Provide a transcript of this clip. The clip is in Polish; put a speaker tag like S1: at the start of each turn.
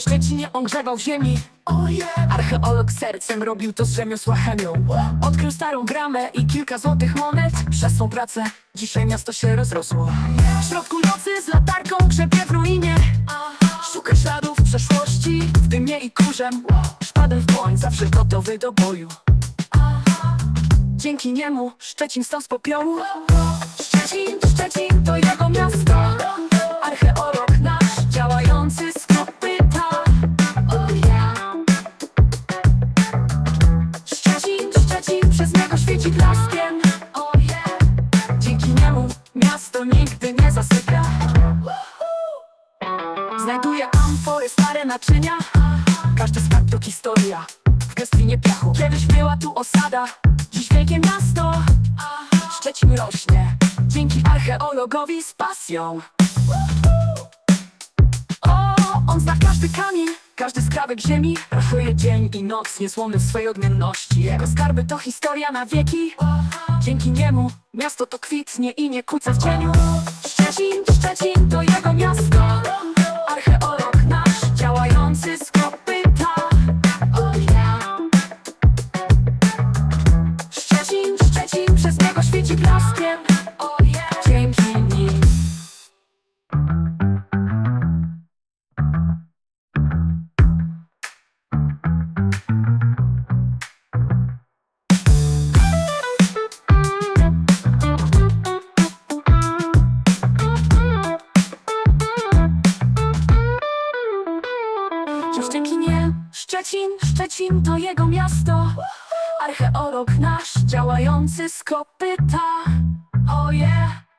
S1: Szczecinie on grzebał w ziemi. Archeolog sercem robił to z rzemiosła chemią. Odkrył starą bramę i kilka złotych monet. Przez swą pracę dzisiaj miasto się rozrosło. W środku nocy z latarką grzebie w ruinie. Szuka śladów przeszłości w dymie i kurzem. Szpadę w dłoń, zawsze gotowy do boju. Dzięki niemu Szczecin stał z popiołu. Szczecin przez niego świeci blaskiem. Oh yeah. Dzięki niemu miasto nigdy nie zasypia. Znajduje amfory, stare naczynia. Każdy skarb to historia. W gestwinie piachu. Kiedyś była tu osada Dziś wielkie miasto. Szczecin rośnie Dzięki archeologowi z pasją. O, on zna każdy kamień Każdy skrawek ziemi Rachuje dzień i noc Niezłomny w swej odmienności. Jego skarby to historia na wieki. Dzięki niemu Miasto to kwitnie i nie kuca w cieniu Szczecin, Szczecin to jego miasto. Archeolog nasz działający z kopyta. Oh yeah